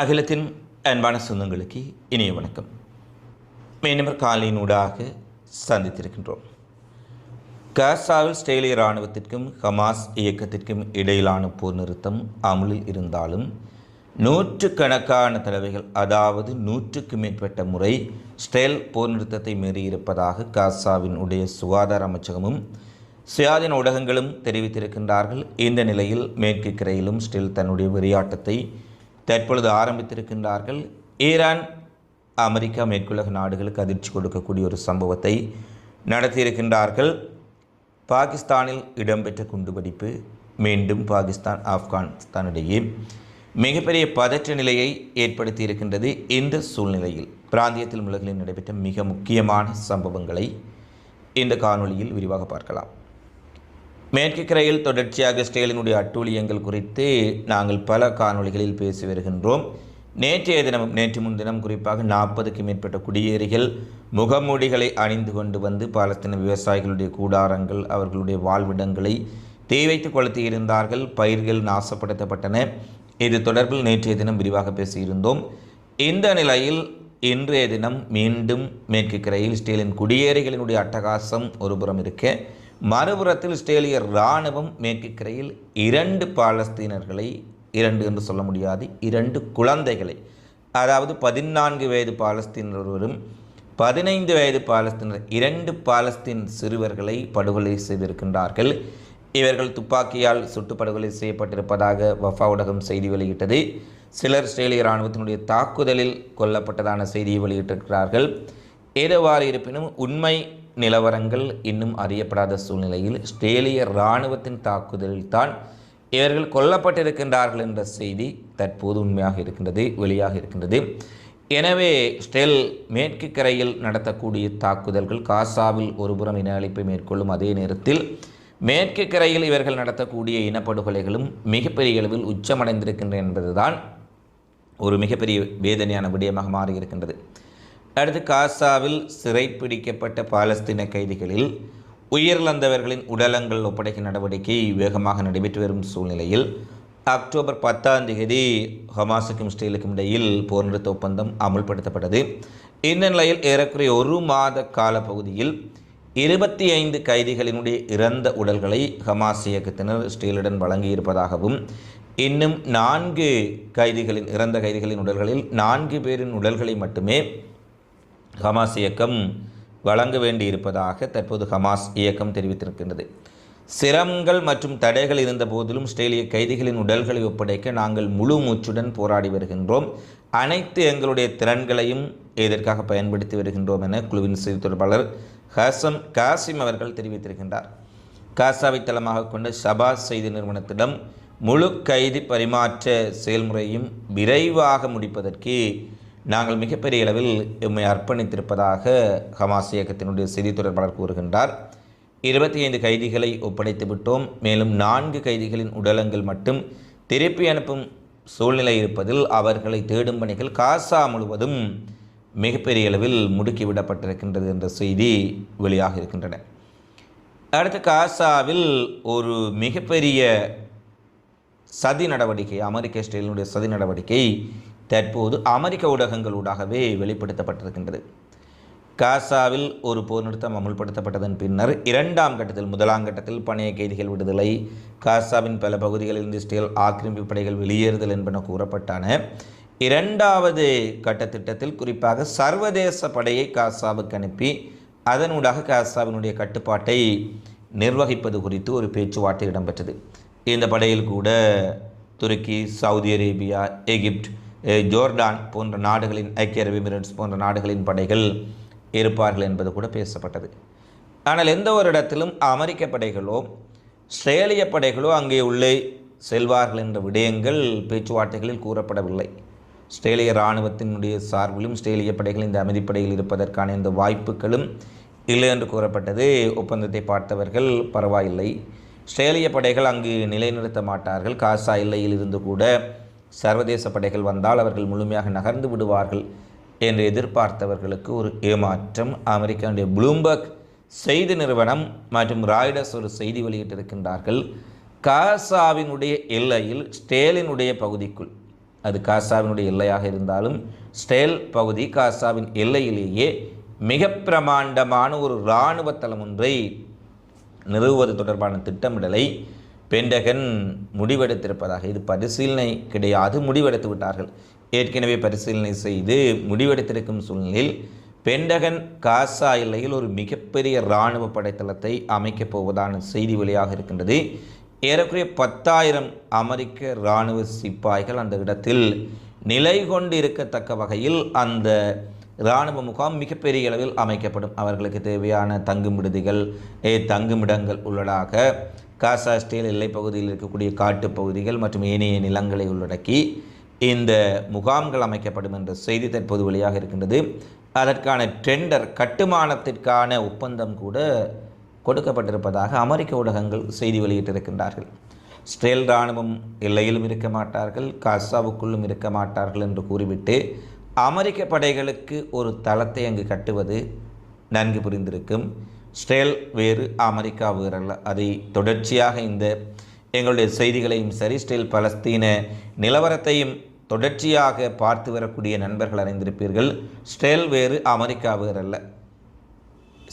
அகிலத்தின் அன்பான சொந்தங்களுக்கு இனிய வணக்கம். மீண்டும் காலையினூடாக சந்தித்திருக்கின்றோம். காசாவில் ஸ்டேலிய இராணுவத்திற்கும் ஹமாஸ் இயக்கத்திற்கும் இடையிலான போர் நிறுத்தம் அமலில் இருந்தாலும் நூற்றுக்கணக்கான தடவைகள் அதாவது நூற்றுக்கு மேற்பட்ட முறை ஸ்டேல் போர் நிறுத்தத்தை மீறியிருப்பதாக காசாவின் உடைய சுகாதார அமைச்சகமும் சுயாதீன ஊடகங்களும் தெரிவித்திருக்கின்றார்கள். இந்த நிலையில் மேற்கு கரையிலும் ஸ்டில் தன்னுடைய விளையாட்டத்தை தற்பொழுது ஆரம்பித்திருக்கின்றார்கள். ஈரான் அமெரிக்கா மேற்குலக நாடுகளுக்கு அதிர்ச்சி கொடுக்கக்கூடிய ஒரு சம்பவத்தை நடத்தியிருக்கின்றார்கள். பாகிஸ்தானில் இடம்பெற்ற குண்டுவெடிப்பு மீண்டும் பாகிஸ்தான் ஆப்கானிஸ்தானிடையே மிகப்பெரிய பதற்ற நிலையை ஏற்படுத்தி இருக்கின்றது இந்த சூழ்நிலையில் பிராந்தியத்தில் உலகில் நடைபெற்ற மிக முக்கியமான சம்பவங்களை இந்த காணொளியில் விரிவாக பார்க்கலாம். மேற்கு கரையில் தொடர்ச்சியாக ஸ்டேலினுடைய அட்டூழியங்கள் குறித்து நாங்கள் பல காணொளிகளில் பேசி வருகின்றோம். நேற்றைய தினம் நேற்று முன்தினம் குறிப்பாக நாற்பதுக்கு மேற்பட்ட குடியேறிகள் முகமூடிகளை அணிந்து கொண்டு வந்து பாலஸ்தீன விவசாயிகளுடைய கூடாரங்கள் அவர்களுடைய வாழ்விடங்களை தீ வைத்து கொளுத்தியிருந்தார்கள் பயிர்கள் நாசப்படுத்தப்பட்டன. இது தொடர்பில் நேற்றைய தினம் விரிவாக பேசியிருந்தோம். இந்த நிலையில் இன்றைய தினம் மீண்டும் மேற்கு கரையில் ஸ்டீலின் குடியேறிகளினுடைய அட்டகாசம் ஒருபுறம் இருக்க மறுபுறத்தில் இஸ்ரேலிய இராணுவம் மேற்கு கரையில் இரண்டு பாலஸ்தீனர்களை இரண்டு என்று சொல்ல முடியாது இரண்டு குழந்தைகளை அதாவது பதினான்கு வயது பாலஸ்தீனர் ஒருவரும் பதினைந்து வயது பாலஸ்தீனர் இரண்டு பாலஸ்தீன் சிறுவர்களை படுகொலை செய்திருக்கின்றார்கள். இவர்கள் துப்பாக்கியால் சுட்டு படுகொலை செய்யப்பட்டிருப்பதாக வஃபா ஊடகம் செய்தி வெளியிட்டது. சிலர் இஸ்ரேலிய இராணுவத்தினுடைய தாக்குதலில் கொல்லப்பட்டதான செய்தியை வெளியிட்டிருக்கிறார்கள். ஏதவாறு இருப்பினும் உண்மை நிலவரங்கள் இன்னும் அறியப்படாத சூழ்நிலையில் இஸ்ரேலிய இராணுவத்தின் தாக்குதலில் தான் இவர்கள் கொல்லப்பட்டிருக்கின்றார்கள் என்ற செய்தி தற்போது உண்மையாக இருக்கின்றது வெளியாக இருக்கின்றது. எனவே ஸ்டெல் மேற்கு கரையில் நடத்தக்கூடிய தாக்குதல்கள் காசாவில் ஒருபுறம் இன அழிப்பை மேற்கொள்ளும் அதே நேரத்தில் மேற்கு கரையில் இவர்கள் நடத்தக்கூடிய இனப்படுகொலைகளும் மிகப்பெரிய அளவில் உச்சமடைந்திருக்கின்றன என்பதுதான் ஒரு மிகப்பெரிய வேதனையான விடயமாக மாறியிருக்கின்றது. அடுத்து காசாவில் சிறைப்பிடிக்கப்பட்ட பாலஸ்தீன கைதிகளில் உயிரிழந்தவர்களின் உடலங்கள் ஒப்படைக்கும் நடவடிக்கை வேகமாக நடைபெற்று வரும் சூழ்நிலையில் அக்டோபர் பத்தாம் தேதி ஹமாஸுக்கும் இஸ்ரேலுக்கும் இடையில் போர் நிறுத்த ஒப்பந்தம் அமுல்படுத்தப்பட்டது. இந்த நிலையில் ஏறக்குறைய ஒரு மாத கால பகுதியில் இருபத்தி ஐந்து கைதிகளினுடைய இறந்த உடல்களை ஹமாஸ் இயக்கத்தினர் ஸ்டீலுடன் வழங்கியிருப்பதாகவும் இன்னும் நான்கு கைதிகளின் இறந்த கைதிகளின் உடல்களில் நான்கு பேரின் உடல்களை மட்டுமே ஹமாஸ் இயக்கம் வழங்க வேண்டியிருப்பதாக தற்போது ஹமாஸ் இயக்கம் தெரிவித்திருக்கின்றது. சிரமங்கள் மற்றும் தடைகள் இருந்த போதிலும் இஸ்ரேலிய கைதிகளின் உடல்களை ஒப்படைக்க நாங்கள் முழு மூச்சுடன் போராடி வருகின்றோம். அனைத்து எங்களுடைய திறன்களையும் இதற்காக பயன்படுத்தி வருகின்றோம் என குழுவின் செய்தி தொடர்பாளர் ஹசம் காசிம் அவர்கள் தெரிவித்திருக்கின்றார். காசாவை தளமாக கொண்ட ஷபாஸ் செய்தி நிறுவனத்திடம் முழு கைதி பரிமாற்ற செயல்முறையும் விரைவாக முடிப்பதற்கு நாங்கள் மிகப்பெரிய அளவில் எம்மை அர்ப்பணித்திருப்பதாக ஹமாஸ் இயக்கத்தினுடைய செய்தி தொடர்பாளர் கூறுகின்றார். இருபத்தி ஐந்து கைதிகளை ஒப்படைத்து விட்டோம். மேலும் நான்கு கைதிகளின் உடலங்கள் மட்டும் திருப்பி அனுப்பும் சூழ்நிலை இருப்பதில் அவர்களை தேடும் பணிகள் காசா முழுவதும் மிகப்பெரிய அளவில் முடுக்கிவிடப்பட்டிருக்கின்றது என்ற செய்தி வெளியாக இருக்கின்றன. அடுத்து காசாவில் ஒரு மிகப்பெரிய சதி நடவடிக்கை அமெரிக்க இஸ்ரேலினுடைய சதி நடவடிக்கை தற்போது அமெரிக்க ஊடகங்களூடாகவே வெளிப்படுத்தப்பட்டிருக்கின்றது. காசாவில் ஒரு போர் நிறுத்தம் அமுல்படுத்தப்பட்டதன் பின்னர் இரண்டாம் கட்டத்தில் முதலாம் கட்டத்தில் பணைய கைதிகள் விடுதலை காசாவின் பல பகுதிகளில் இஸ்ரேல் ஆக்கிரமிப்பு படைகள் வெளியேறுதல் என்பன கூறப்பட்டான. இரண்டாவது கட்ட திட்டத்தில் குறிப்பாக சர்வதேச படையை காசாவுக்கு அனுப்பி அதனூடாக காசாவினுடைய கட்டுப்பாட்டை நிர்வகிப்பது குறித்து ஒரு பேச்சுவார்த்தை இடம்பெற்றது. இந்த படையில் கூட துருக்கி சவுதி அரேபியா எகிப்ட் ஜோர்டான் போன்ற நாடுகளின் ஐக்கிய அரபு எமிரேட்ஸ் போன்ற நாடுகளின் படைகள் இருப்பார்கள் என்பது கூட பேசப்பட்டது. ஆனால் எந்த ஒரு இடத்திலும் அமெரிக்க படைகளோ இஸ்ரேலிய படைகளோ அங்கே உள்ளே செல்வார்கள் என்ற விடயங்கள் பேச்சுவார்த்தைகளில் கூறப்படவில்லை. இஸ்ரேலிய இராணுவத்தினுடைய சார்பிலும் இஸ்ரேலிய படைகள் இந்த அமைதிப்படையில் இருப்பதற்கான இந்த வாய்ப்புகளும் இல்லை என்று கூறப்பட்டது. ஒப்பந்தத்தை பார்த்தவர்கள் பரவாயில்லை. இஸ்ரேலிய படைகள் அங்கு நிலைநிறுத்த மாட்டார்கள். காசா எல்லையில் இருந்து கூட சர்வதேச படைகள் வந்தால் அவர்கள் முழுமையாக நகர்ந்து விடுவார்கள் என்று எதிர்பார்த்தவர்களுக்கு ஒரு ஏமாற்றம். அமெரிக்காவுடைய ப்ளூம்பர்க் செய்தி நிறுவனம் மற்றும் ராய்டர்ஸ் ஒரு செய்தி வெளியிட்டிருக்கின்றார்கள். காசாவினுடைய எல்லையில் ஸ்டேலினுடைய பகுதிக்குள் அது காசாவினுடைய எல்லையாக இருந்தாலும் ஸ்டேல் பகுதி காசாவின் எல்லையிலேயே மிக பிரமாண்டமான ஒரு இராணுவ தளம் ஒன்றை நிறுவுவது தொடர்பான திட்டமிடலை பெண்டகன் முடிவெடுத்திருப்பதாக இது பரிசீலனை கிடையாது முடிவெடுத்து விட்டார்கள். ஏற்கனவே பரிசீலனை செய்து முடிவெடுத்திருக்கும் சூழ்நிலையில் பெண்டகன் காசா எல்லையில் ஒரு மிகப்பெரிய இராணுவ படைத்தளத்தை அமைக்கப் போவதான செய்தி வெளியாக இருக்கின்றது. ஏறக்குறைய பத்தாயிரம் அமெரிக்க இராணுவ சிப்பாய்கள் அந்த இடத்தில் நிலை கொண்டு இருக்கத்தக்க வகையில் அந்த இராணுவ முகாம் மிகப்பெரிய அளவில் அமைக்கப்படும். அவர்களுக்கு தேவையான தங்கும் விடுதிகள் தங்குமிடங்கள் உள்ளடாக காசா ஸ்டீல் எல்லைப் பகுதியில் இருக்கக்கூடிய காட்டுப் பகுதிகள் மற்றும் ஏனைய நிலங்களை உள்ளடக்கி இந்த முகாம்கள் அமைக்கப்படும் என்ற செய்தி தற்போது வெளியாக இருக்கின்றது. அதற்கான டெண்டர் கட்டுமானத்திற்கான ஒப்பந்தம் கூட கொடுக்கப்பட்டிருப்பதாக அமெரிக்க ஊடகங்கள் செய்தி வெளியிட்டிருக்கின்றார்கள். ஸ்டேல் இராணுவம் எல்லையிலும் இருக்க மாட்டார்கள் காசாவுக்குள்ளும் இருக்க மாட்டார்கள் என்று கூறிவிட்டு அமெரிக்க படைகளுக்கு ஒரு தளத்தை அங்கு கட்டுவது நன்கு புரிந்திருக்கும். ஸ்டேல் வேறு அமெரிக்கா வேறல்ல. அதை தொடர்ச்சியாக இந்த எங்களுடைய செய்திகளையும் சரி ஸ்டேல் பலஸ்தீன நிலவரத்தையும் தொடர்ச்சியாக பார்த்து வரக்கூடிய நண்பர்கள் அறிந்திருப்பீர்கள். ஸ்டேல் வேறு அமெரிக்கா வேறல்ல.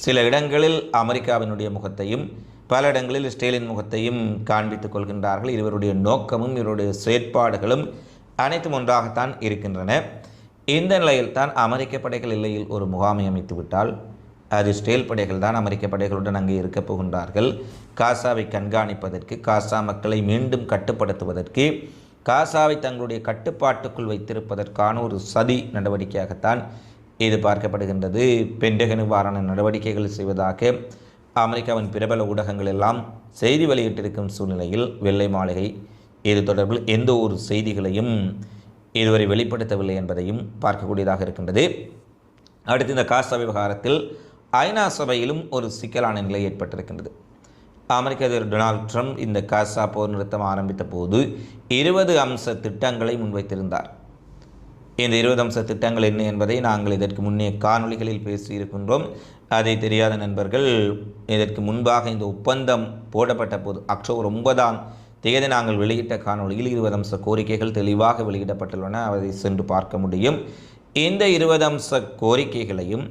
சில இடங்களில் அமெரிக்காவினுடைய முகத்தையும் பல இடங்களில் ஸ்டேலின் முகத்தையும் காண்பித்துக் கொள்கின்றார்கள். இவருடைய நோக்கமும் இவருடைய செயற்பாடுகளும் அனைத்தும் ஒன்றாகத்தான் இருக்கின்றன. இந்த நிலையில் தான் அமெரிக்க படைகள் எல்லையில் ஒரு முகாமை அமைத்துவிட்டால் அது ஸ்டேல் படைகள் தான் அமெரிக்க படைகளுடன் அங்கே இருக்கப் போகின்றார்கள் காசாவை கண்காணிப்பதற்கு காசா மக்களை மீண்டும் கட்டுப்படுத்துவதற்கு காசாவை தங்களுடைய கட்டுப்பாட்டுக்குள் வைத்திருப்பதற்கான ஒரு சதி நடவடிக்கையாகத்தான் இது பார்க்கப்படுகின்றது. பெண்டகன் நடவடிக்கைகள் செய்வதாக அமெரிக்காவின் பிரபல ஊடகங்கள் எல்லாம் செய்தி வெளியிட்டிருக்கும் சூழ்நிலையில் வெள்ளை மாளிகை இது தொடர்பில் எந்த ஒரு செய்திகளையும் இதுவரை வெளிப்படுத்தவில்லை என்பதையும் பார்க்கக்கூடியதாக இருக்கின்றது. அடுத்து இந்த காசா விவகாரத்தில் ஐநா சபையிலும் ஒரு சிக்கலான நிலை ஏற்பட்டிருக்கின்றது. அமெரிக்க அதிபர் டொனால்ட் ட்ரம்ப் இந்த காசா போர் நிறுத்தம் ஆரம்பித்த போது இருபது அம்ச திட்டங்களை முன்வைத்திருந்தார். இந்த இருபது அம்ச திட்டங்கள் என்ன என்பதை நாங்கள் இதற்கு முன்னே காணொளிகளில் பேசியிருக்கின்றோம். அதை தெரியாத நண்பர்கள் இதற்கு முன்பாக இந்த ஒப்பந்தம் போடப்பட்ட போது அக்டோபர் ஒன்பதாம் தேதி நாங்கள் வெளியிட்ட காணொளியில் இருபது அம்ச கோரிக்கைகள் தெளிவாக வெளியிடப்பட்டுள்ளன. அதை சென்று பார்க்க முடியும். இந்த இருபது அம்ச கோரிக்கைகளையும்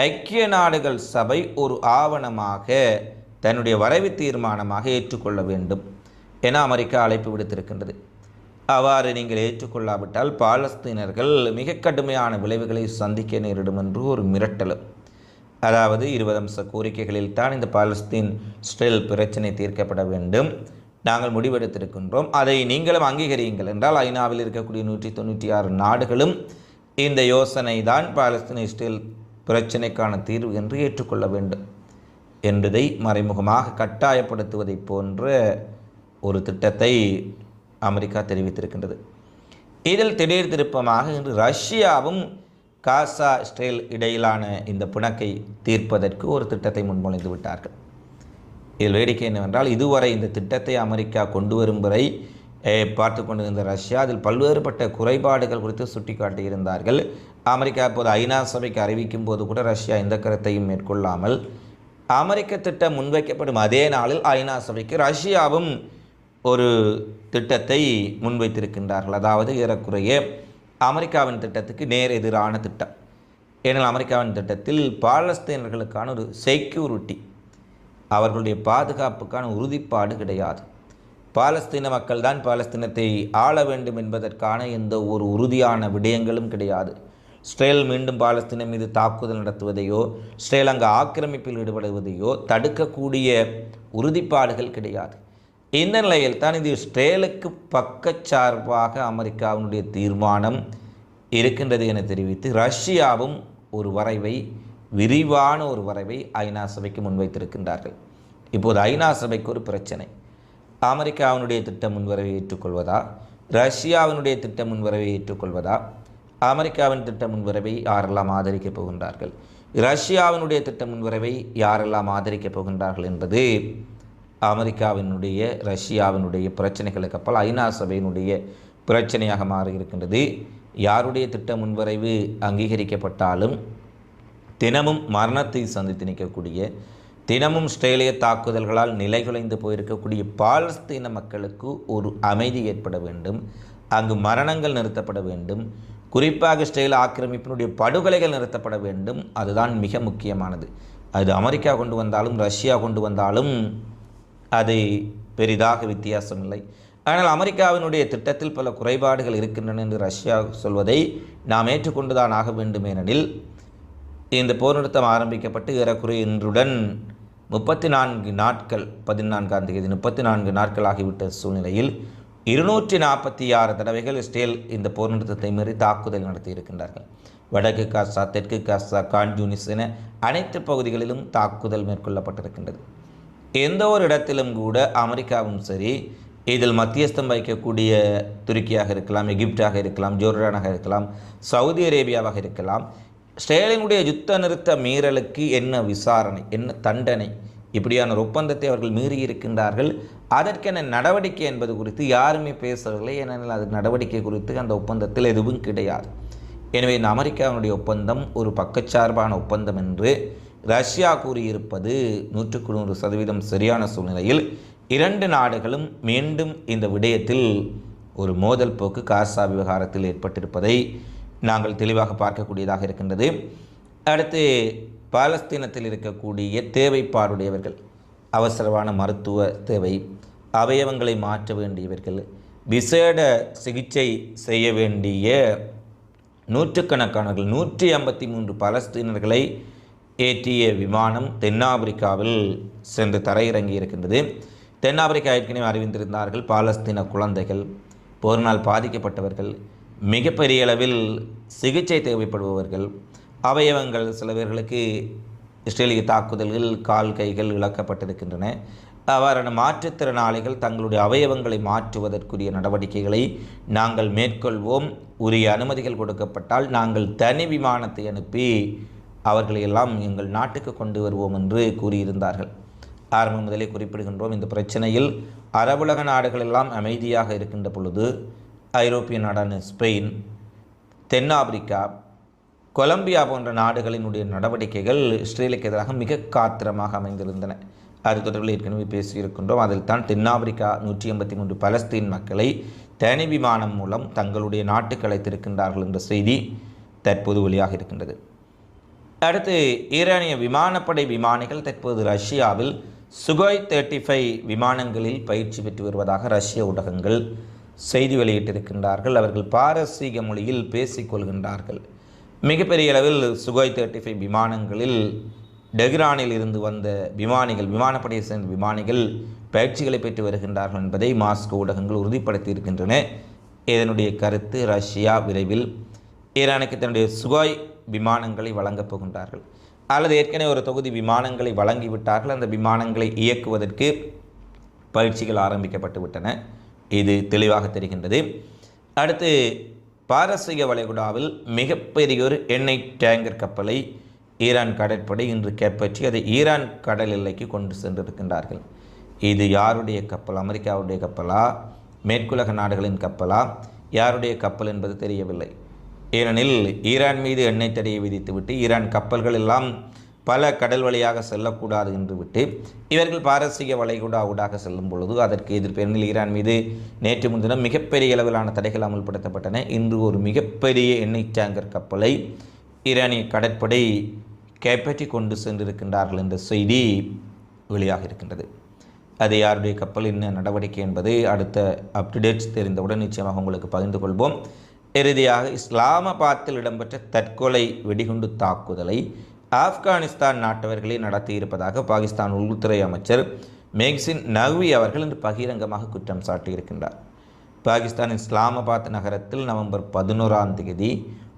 ஐக்கிய நாடுகள் சபை ஒரு ஆவணமாக தன்னுடைய வரைவு தீர்மானமாக ஏற்றுக்கொள்ள வேண்டும் என அமெரிக்கா அழைப்பு விடுத்திருக்கின்றது. அவ்வாறு நீங்கள் ஏற்றுக்கொள்ளாவிட்டால் பாலஸ்தீனர்கள் மிக கடுமையான விளைவுகளை சந்திக்க நேரிடும் என்று ஒரு மிரட்டலும் அதாவது இருபது அம்ச கோரிக்கைகளில் தான் இந்த பாலஸ்தீன் ஸ்டெல் பிரச்சனை தீர்க்கப்பட வேண்டும். நாங்கள் முடிவெடுத்திருக்கின்றோம். அதை நீங்களும் அங்கீகரியுங்கள் என்றால் ஐநாவில் இருக்கக்கூடிய நூற்றி தொண்ணூற்றி ஆறு நாடுகளும் இந்த யோசனை தான் பாலஸ்தீன் இஸ்ரேல் பிரச்சனைக்கான தீர்வு என்று ஏற்றுக்கொள்ள வேண்டும். என்பதை மறைமுகமாக கட்டாயப்படுத்துவதை போன்ற ஒரு திட்டத்தை அமெரிக்கா தெரிவித்திருக்கின்றது. இதில் திடீர் திருப்பமாக இன்று ரஷ்யாவும் காசா இஸ்ரேல் இடையிலான இந்த பிணக்கை தீர்ப்பதற்கு ஒரு திட்டத்தை முன்மொழிந்து விட்டார்கள். இதில் வேடிக்கை என்னவென்றால் இதுவரை இந்த திட்டத்தை அமெரிக்கா கொண்டு வரும் வரை பார்த்து கொண்டிருந்த ரஷ்யா அதில் பல்வேறுபட்ட குறைபாடுகள் குறித்து சுட்டிக்காட்டியிருந்தார்கள். அமெரிக்கா இப்போது ஐநா சபைக்கு அறிவிக்கும் போது கூட ரஷ்யா எந்த கருத்தையும் மேற்கொள்ளாமல் அமெரிக்க திட்டம் முன்வைக்கப்படும் அதே நாளில் ஐநா சபைக்கு ரஷ்யாவும் ஒரு திட்டத்தை முன்வைத்திருக்கின்றார்கள். அதாவது ஏறக்குறைய அமெரிக்காவின் திட்டத்துக்கு நேர் எதிரான திட்டம். ஏனால் அமெரிக்காவின் திட்டத்தில் பாலஸ்தீனர்களுக்கான ஒரு செக்யூரிட்டி அவர்களுடைய பாதுகாப்புக்கான உறுதிப்பாடு கிடையாது. பாலஸ்தீன மக்கள் தான் பாலஸ்தீனத்தை ஆள வேண்டும் என்பதற்கான எந்த ஒரு உறுதியான விடயங்களும் கிடையாது. இஸ்ரேல் மீண்டும் பாலஸ்தீனம் மீது தாக்குதல் நடத்துவதையோ இஸ்ரேல் அங்கு ஆக்கிரமிப்பில் ஈடுபடுவதையோ தடுக்கக்கூடிய உறுதிப்பாடுகள் கிடையாது. இந்த நிலையில் தான் இது இஸ்ரேலுக்கு பக்கச்சார்பாக அமெரிக்காவினுடைய தீர்மானம் இருக்கின்றது என தெரிவித்து ரஷ்யாவும் ஒரு வரைவை விரிவான ஒரு வரைவை ஐநா சபைக்கு முன்வைத்திருக்கின்றார்கள். இப்போது ஐநா சபைக்கு ஒரு பிரச்சனை. அமெரிக்காவினுடைய திட்ட முன்வரவை ஏற்றுக்கொள்வதா? ரஷ்யாவினுடைய திட்ட முன்வரவை ஏற்றுக்கொள்வதா? அமெரிக்காவின் திட்ட முன்வரவை யாரெல்லாம் ஆதரிக்கப் போகின்றார்கள்? ரஷ்யாவினுடைய திட்ட முன்வரவை யாரெல்லாம் ஆதரிக்கப் போகின்றார்கள் என்பது அமெரிக்காவினுடைய ரஷ்யாவினுடைய பிரச்சனைகளுக்கு அப்பால் ஐநா சபையினுடைய பிரச்சனையாக மாறி இருக்கின்றது யாருடைய திட்ட முன்வரைவு அங்கீகரிக்கப்பட்டாலும் தினமும் மரணத்தை சந்தித்து நிற்கக்கூடிய தினமும் இஸ்ரேலிய தாக்குதல்களால் நிலைகுலைந்து போயிருக்கக்கூடிய பாலஸ்தீன மக்களுக்கு ஒரு அமைதி ஏற்பட வேண்டும். அங்கு மரணங்கள் நிறுத்தப்பட வேண்டும். குறிப்பாக இஸ்ரேல் ஆக்கிரமிப்பினுடைய படுகொலைகள் நிறுத்தப்பட வேண்டும். அதுதான் மிக முக்கியமானது. அது அமெரிக்கா கொண்டு வந்தாலும் ரஷ்யா கொண்டு வந்தாலும் அது பெரிதாக வித்தியாசம் இல்லை. ஆனால் அமெரிக்காவினுடைய திட்டத்தில் பல குறைபாடுகள் இருக்கின்றன என்று ரஷ்யா சொல்வதை நாம் ஏற்றுக்கொண்டுதான் ஆக வேண்டும் ஏனெனில் இந்த போர் நிறுத்தம் ஆரம்பிக்கப்பட்டு ஏறக்குறைய இன்றுடன் முப்பத்தி நான்கு நாட்கள் பதினான்காம் தேதி முப்பத்தி நான்கு நாட்கள் ஆகிவிட்ட சூழ்நிலையில் இருநூற்றி நாற்பத்தி ஆறு தடவைகள் இஸ்ரேல் இந்த போர் நிறுத்தத்தை மீறி தாக்குதல் நடத்தியிருக்கின்றார்கள். வடக்கு காசா தெற்கு காசா கான்ஜூனிஸ் என அனைத்து பகுதிகளிலும் தாக்குதல் மேற்கொள்ளப்பட்டிருக்கின்றது. எந்த ஒரு இடத்திலும் கூட அமெரிக்காவும் சரி இதில் மத்தியஸ்தம் வைக்கக்கூடிய துருக்கியாக இருக்கலாம் எகிப்டாக இருக்கலாம் ஜோர்டானாக இருக்கலாம் சவுதி அரேபியாவாக இருக்கலாம் இஸ்ரேலினுடைய யுத்த நிறுத்த மீறலுக்கு என்ன விசாரணை என்ன தண்டனை இப்படியான ஒரு ஒப்பந்தத்தை அவர்கள் மீறி இருக்கின்றார்கள். அதற்கென நடவடிக்கை என்பது குறித்து யாருமே பேசவில்லை. ஏனெனில் அது நடவடிக்கை குறித்து அந்த ஒப்பந்தத்தில் எதுவும் கிடையாது. எனவே இந்த அமெரிக்காவினுடைய ஒப்பந்தம் ஒரு பக்கச்சார்பான ஒப்பந்தம் என்று ரஷ்யா கூறியிருப்பது நூற்றுக்கு நூறு சதவீதம் சரியான சூழ்நிலையில் இரண்டு நாடுகளும் மீண்டும் இந்த விடயத்தில் ஒரு மோதல் போக்கு காசா விவகாரத்தில் ஏற்பட்டிருப்பதை நாங்கள் தெளிவாக பார்க்கக்கூடியதாக இருக்கின்றது. அடுத்து பாலஸ்தீனத்தில் இருக்கக்கூடிய தேவைப்பாடுடையவர்கள் அவசரமான மருத்துவ தேவை அவயவங்களை மாற்ற வேண்டியவர்கள் விசேட சிகிச்சை செய்ய வேண்டிய நூற்றுக்கணக்கானவர்கள் நூற்றி ஐம்பத்தி மூன்று பலஸ்தீனர்களை ஏற்றிய விமானம் தென்னாப்பிரிக்காவில் சென்று தரையிறங்கி இருக்கின்றது. தென்னாப்பிரிக்கா ஏற்கனவே அறிவிந்திருந்தார்கள் பாலஸ்தீன குழந்தைகள் போரினால் பாதிக்கப்பட்டவர்கள் மிகப்பெரிய அளவில் சிகிச்சை தேவைப்படுபவர்கள் அவயவங்கள் சில பேர்களுக்கு இஸ்ரேலிய தாக்குதல்கள் கால் கைகள் இழக்கப்பட்டிருக்கின்றன. அவ்வாறான மாற்றுத்திறனாளிகள் தங்களுடைய அவயவங்களை மாற்றுவதற்குரிய நடவடிக்கைகளை நாங்கள் மேற்கொள்வோம். உரிய அனுமதிகள் கொடுக்கப்பட்டால் நாங்கள் தனி விமானத்தை அனுப்பி அவர்களை எல்லாம் எங்கள் நாட்டுக்கு கொண்டு வருவோம் என்று கூறியிருந்தார்கள். ஆரம்பம் முதலே குறிப்பிடுகின்றோம் இந்த பிரச்சனையில் அரபுலக நாடுகள் எல்லாம் அமைதியாக இருக்கின்ற பொழுது ஐரோப்பிய நாடான ஸ்பெயின் தென்னாப்பிரிக்கா கொலம்பியா போன்ற நாடுகளினுடைய நடவடிக்கைகள் இஸ்ரேலுக்கு எதிராக மிக காத்திரமாக அமைந்திருந்தன. அது தொடர்பில் ஏற்கனவே பேசியிருக்கின்றோம். அதில் தான் தென்னாப்பிரிக்கா நூற்றி எண்பத்தி மூன்று பலஸ்தீன் மக்களை தனி விமானம் மூலம் தங்களுடைய நாட்டுக்கு அழைத்திருக்கின்றார்கள் என்ற செய்தி தற்போது வெளியாக இருக்கின்றது. அடுத்து ஈரானிய விமானப்படை விமானிகள் தற்போது ரஷ்யாவில் சுகோய் தேர்ட்டி ஃபைவ் விமானங்களில் பயிற்சி பெற்று வருவதாக ரஷ்ய ஊடகங்கள் செய்தி வெளியிட்டிருக்கின்றார்கள். அவர்கள் பாரசீக மொழியில் பேசிக்கொள்கின்றார்கள் மிகப்பெரிய அளவில் சுகோய் தேர்ட்டி ஃபைவ் விமானங்களில் டெஹ்ரானில் இருந்து வந்த விமானிகள் விமானப்படையை சேர்ந்த விமானிகள் பயிற்சிகளை பெற்று வருகின்றார்கள் என்பதை மாஸ்கோ ஊடகங்கள் உறுதிப்படுத்தி இருக்கின்றன இதனுடைய கருத்து ரஷ்யா விரைவில் ஈரானுக்கு தன்னுடைய சுகாய் விமானங்களை வழங்கப் போகின்றார்கள். அல்லது ஏற்கனவே ஒரு தொகுதி விமானங்களை வழங்கிவிட்டார்கள். அந்த விமானங்களை இயக்குவதற்கு பயிற்சிகள் ஆரம்பிக்கப்பட்டு விட்டன இது தெளிவாக தெரிகின்றது. அடுத்து பாரசீக வளைகுடாவில் மிகப்பெரியொரு எண்ணெய் டேங்கர் கப்பலை ஈரான் கடற்படை இன்று கைப்பற்றி அதை ஈரான் கடல் எல்லைக்கு கொண்டு சென்றிருக்கின்றார்கள். இது யாருடைய கப்பல்? அமெரிக்காவுடைய கப்பலா? மேற்குலக நாடுகளின் கப்பலா? யாருடைய கப்பல் என்பது தெரியவில்லை. ஏனெனில் ஈரான் மீது எண்ணெய் தடையை விதித்துவிட்டு ஈரான் கப்பல்கள் எல்லாம் பல கடல் வழியாக செல்லக்கூடாது என்று விட்டு இவர்கள் பாரசீக வளைகுடா ஊடாக செல்லும் பொழுது அதற்கு எதிர்ப்பெண்ணில் ஈரான் மீது நேற்று முன்தினம் மிகப்பெரிய அளவிலான தடைகள் அமல்படுத்தப்பட்டன. இன்று ஒரு மிகப்பெரிய எண்ணெய் டேங்கர் கப்பலை ஈரானிய கடற்படை கைப்பற்றி கொண்டு சென்றிருக்கின்றார்கள் என்ற செய்தி வெளியாக இருக்கின்றது. அது யாருடைய கப்பல் என்ன நடவடிக்கை என்பது அடுத்த அப்டுடேட்ஸ் தெரிந்தவுடன் நிச்சயமாக உங்களுக்கு பகிர்ந்து கொள்வோம். இறுதியாக இஸ்லாமாபாத்தில் இடம்பெற்ற தற்கொலை வெடிகுண்டு தாக்குதலை ஆப்கானிஸ்தான் நாட்டவர்களே நடத்தியிருப்பதாக பாகிஸ்தான் உள்துறை அமைச்சர் மேக்சின் நக்வி அவர்கள் இன்று பகிரங்கமாக குற்றம் சாட்டியிருக்கின்றார். பாகிஸ்தானின் இஸ்லாமாபாத் நகரத்தில் நவம்பர் பதினோராம் தேதி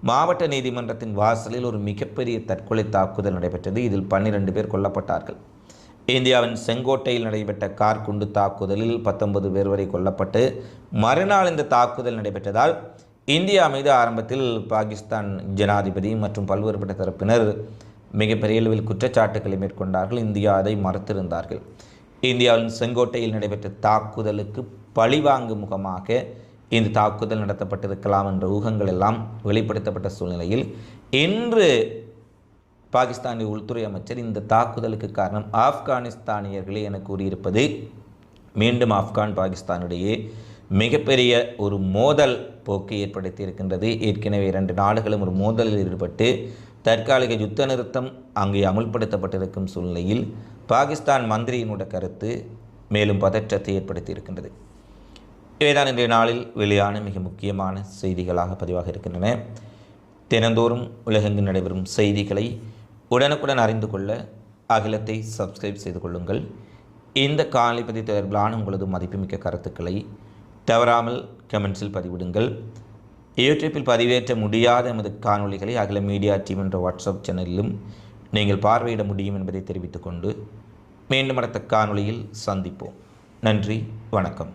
மாவட்ட நீதிமன்றத்தின் வாசலில் ஒரு மிகப்பெரிய தற்கொலை தாக்குதல் நடைபெற்றது. இதில் பன்னிரண்டு பேர் கொல்லப்பட்டார்கள். இந்தியாவின் செங்கோட்டையில் நடைபெற்ற கார் குண்டு தாக்குதலில் பத்தொன்பது பேர் வரை கொல்லப்பட்டு மறுநாள் இந்த தாக்குதல் நடைபெற்றதால் இந்தியா மீது ஆரம்பத்தில் பாகிஸ்தான் ஜனாதிபதி மற்றும் பல்வேறுபட்ட தரப்பினர் மிகப்பெரிய அளவில் குற்றச்சாட்டுகளை மேற்கொண்டார்கள். இந்தியா அதை மறுத்திருந்தார்கள். இந்தியாவின் செங்கோட்டையில் நடைபெற்ற தாக்குதலுக்கு பழிவாங்கும் முகமாக இந்த தாக்குதல் நடத்தப்பட்டிருக்கலாம் என்ற ஊகங்கள் எல்லாம் வெளிப்படுத்தப்பட்ட சூழ்நிலையில் இன்று பாகிஸ்தானிய உள்துறை அமைச்சர் இந்த தாக்குதலுக்கு காரணம் ஆப்கானிஸ்தானியர்களே என கூறியிருப்பது மீண்டும் ஆப்கான் பாகிஸ்தானிடையே மிகப்பெரிய ஒரு மோதல் போக்கு ஏற்படுத்தி இருக்கின்றது. ஏற்கனவே இரண்டு நாடுகளும் ஒரு மோதலில் ஈடுபட்டு தற்காலிக யுத்த நிறுத்தம் அங்கே அமுல்படுத்தப்பட்டிருக்கும் சூழ்நிலையில் பாகிஸ்தான் மந்திரியினுடைய கருத்து மேலும் பதற்றத்தை ஏற்படுத்தி இருக்கின்றது இவைதான் இன்றைய நாளில் வெளியான மிக முக்கியமான செய்திகளாக பதிவாக இருக்கின்றன. தினந்தோறும் உலகெங்கு நடைபெறும் செய்திகளை உடனுக்குடன் அறிந்து கொள்ள அகிலத்தை சப்ஸ்கிரைப் செய்து கொள்ளுங்கள். இந்த காலைப்பதி தொடர்பிலான உங்களது மதிப்புமிக்க கருத்துக்களை தவறாமல் கமெண்ட்ஸில் பதிவிடுங்கள். யூடியூப்பில் பதிவேற்ற முடியாத எமது காணொளிகளை அகில மீடியா டீம் என்ற வாட்ஸ்அப் சேனலிலும் நீங்கள் பார்வையிட முடியும் என்பதை தெரிவித்துக்கொண்டு மீண்டும் அடுத்த காணொளியில் சந்திப்போம். நன்றி வணக்கம்.